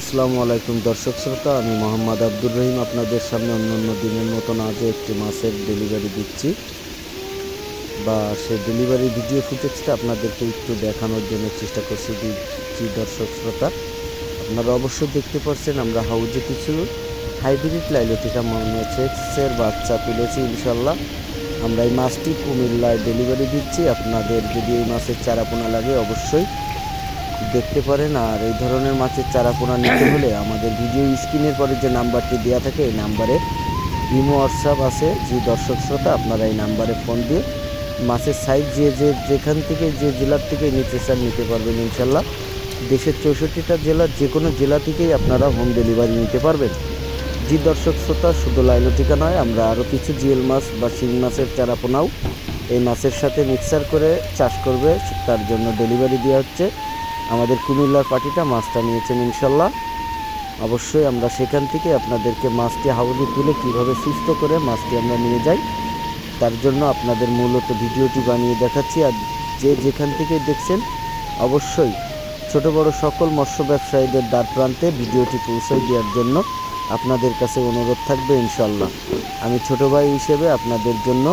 আসসালামু আলাইকুম দর্শক শ্রোতা, আমি মোহাম্মদ আব্দুর রহিম আপনাদের সামনে অন্য অন্য দিনের মতন আজও একটি মাছের ডেলিভারি দিচ্ছি। বা সেই ডেলিভারি ভিডিও ফুটেজটা আপনাদেরকে একটু দেখানোর জন্য চেষ্টা করছি দিচ্ছি দর্শক শ্রোতা। আপনারা অবশ্যই দেখতে পাচ্ছেন আমরা হাউজে কিছু হাইব্রিড লাইলোটিকা মনোসেক্সের বাচ্চা তুলেছি ইনশাল্লাহ আমরা এই মাছটি কুমিল্লায় ডেলিভারি দিচ্ছি। আপনাদের যদি এই মাছের চারাপোনা লাগে অবশ্যই দেখতে পারেন আর এই ধরনের মাছের চারাপোনা নিতে হলে আমাদের ভিডিও স্ক্রিনের পরে যে নাম্বারটি দেওয়া থাকে এই নাম্বারে ইমো, হোয়াটসঅ্যাপ আছে। যে দর্শক শ্রোতা, আপনারা এই নাম্বারে ফোন দিয়ে মাছের সাইজ যে যে, যেখান থেকে, যে জেলার থেকে নিতে চান নিতে পারবেন ইনশাল্লাহ। দেশের চৌষট্টিটা জেলার যে কোনো জেলা থেকেই আপনারা হোম ডেলিভারি নিতে পারবেন। জি দর্শক শ্রোতা, শুধু লাইলটিকা নয়, আমরা আরও কিছু জিএল মাছ বা শিং মাছের চারাপোনাও এই মাছের সাথে মিক্সার করে চাষ করবে। তার জন্য ডেলিভারি দেওয়া হচ্ছে। আমাদের কুমিল্লার পার্টিটা মাছটা নিয়েছেন ইনশাল্লাহ। অবশ্যই আমরা সেখান থেকে আপনাদেরকে মাছটি হাউলি তুলে কীভাবে সুস্থ করে মাছটি আমরা নিয়ে যাই, তার জন্য আপনাদের মূলত ভিডিওটি বানিয়ে দেখাচ্ছি। আর যে যেখান থেকে দেখছেন, অবশ্যই ছোট বড় সকল মৎস্য ব্যবসায়ীদের দ্বার প্রান্তে ভিডিওটি পৌঁছে দেওয়ার জন্য আপনাদের কাছে অনুরোধ থাকবে ইনশাল্লাহ। আমি ছোট ভাই হিসেবে আপনাদের জন্য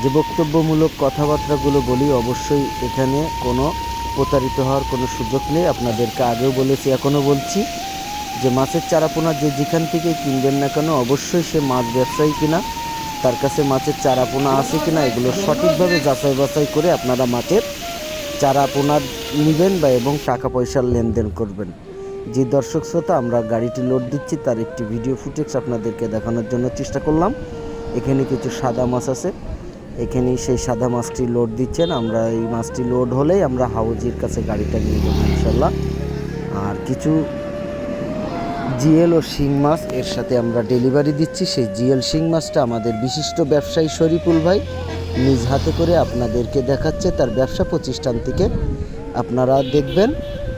যে বক্তব্যমূলক কথাবার্তাগুলো বলি, অবশ্যই এখানে কোনো প্রতারিত হওয়ার কোনো সুযোগ নেই। আপনাদেরকে আগেও বলেছি, এখনও বলছি যে মাছের চারাপোনা যে যেখান থেকে কিনবেন না কেন, অবশ্যই সে মাছ ব্যবসায়ী কিনা, তার কাছে মাছের চারাপোনা আছে কিনা, এগুলো সঠিকভাবে যাচাই বাছাই করে আপনারা মাছের চারাপোনা নেবেন বা এবং টাকা পয়সার লেনদেন করবেন। যে দর্শক শ্রোতা, আমরা গাড়িটি লোড দিচ্ছি, তার একটি ভিডিও ফুটেজ আপনাদেরকে দেখানোর জন্য চেষ্টা করলাম। এখানে কিছু সাদা মাছ আছে। এখানেই সেই সাদা মাছটি লোড দিচ্ছেন। আমরা এই মাছটি লোড হলেই আমরা হাউজির কাছে গাড়িটা নিয়ে যাব, ইনশাল্লাহ। আর কিছু জিএল ও শিং মাছ এর সাথে আমরা ডেলিভারি দিচ্ছি। সেই জিএল শিং মাছটা আমাদের বিশিষ্ট ব্যবসায়ী শরীফুল ভাই নিজ হাতে করে আপনাদেরকে দেখাচ্ছে। তার ব্যবসা প্রতিষ্ঠান থেকে আপনারা দেখবেন।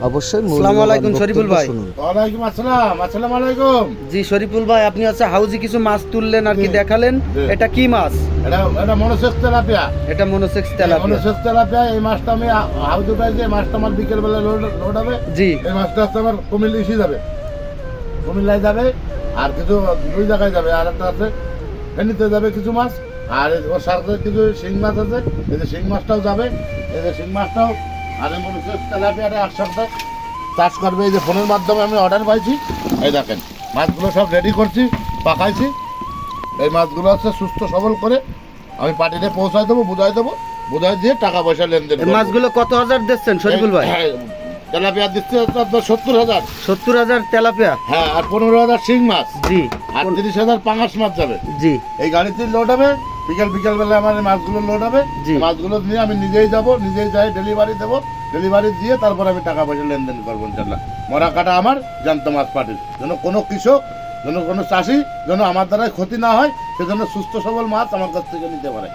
অবশ্যই আসসালামু আলাইকুম শরীফুল ভাই। ওয়ালাইকুম আসসালাম আসসালামু আলাইকুম। জি শরীফুল ভাই আপনি হচ্ছে হাউজি কিছু মাছ তুললেন আর কি দেখালেন। এটা কি মাছ? এটা এটা মনোসেক্স তেলাপিয়া। এটা মনোসেক্স তেলাপিয়া। মনোসেক্স তেলাপিয়া এই মাছটা আমি হাউদে পাইছি এই মাছটা আমার বিকেল বেলা লোড লোড হবে জি। এই মাছটা হচ্ছে আমার কুমিল্লা ইসি যাবে। কুমিল্লায় যাবে আর কিছু দুই জায়গায় যাবে আর একটা আছে ফেনীতে যাবে কিছু মাছ আর ওর সাথে কিছু শিং মাছ আছে এই যে শিং মাছটাও যাবে এই যে শিং মাছটাও আর এই মনোসেক্স তেলাপিয়াটা একসাথে চাষ করবে এই যে ফোনের মাধ্যমে আমি অর্ডার পাইছি। এই দেখেন মাছগুলো সব রেডি করছি পাকাইছি। এই মাছগুলো হচ্ছে সুস্থ সবল করে আমি পার্টিতে পৌঁছায় দেবো বুঝাই দেবো বুঝাই দিয়ে টাকা পয়সা লেনদেন এই মাছগুলো কত হাজার দিচ্ছেন শরীফুল ভাই? হ্যাঁ, তেলাপিয়া দিচ্ছে আপনার সত্তর হাজার। সত্তর হাজার তেলাপিয়া? হ্যাঁ আর পনেরো হাজার শিং মাছ। জি। আর তিরিশ হাজার পাঙাশ মাছ যাবে। জি। এই গাড়িতে লোড হবে বিকেল বিকেল বেলা আমার মাছগুলো লোড হবে। মাছগুলো নিয়ে আমি নিজেই যাব নিজেই যাই ডেলিভারি দেবো। ডেলিভারি দিয়ে তারপর আমি টাকা পয়সা লেনদেন করব ইনশাল্লাহ। মরা কাটা আমার জ্যান্ত মাছ পাটির যেন কোনো কৃষক যেন কোনো চাষি যেন আমার দ্বারা ক্ষতি না হয় সেজন্য সুস্থ সবল মাছ আমার কাছ থেকে নিতে পারে।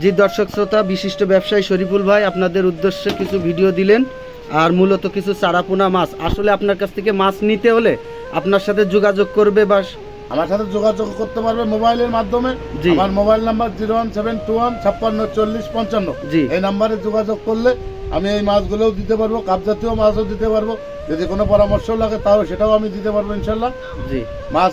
জি দর্শক শ্রোতা বিশিষ্ট ব্যবসায়ী শরীফুল ভাই আপনাদের উদ্দেশ্যে কিছু ভিডিও দিলেন আর মূলত কিছু চারাপোনা মাছ। আসলে আপনার কাছ থেকে মাছ নিতে হলে আপনার সাথে যোগাযোগ করবে বা আমার সাথে যোগাযোগ করতে পারবে মোবাইলের মাধ্যমে। আমার mobile number zero one seven two one ছাপ্পান্ন চল্লিশ পঞ্চান্ন। এই নাম্বারে যোগাযোগ করলে আমি এই মাছগুলোও দিতে পারব কাপ জাতীয় মাছও দিতে পারব। যদি কোনো পরামর্শ লাগে তাও সেটাও আমি দিতে পারব ইনশাল্লাহ। জি। মাছ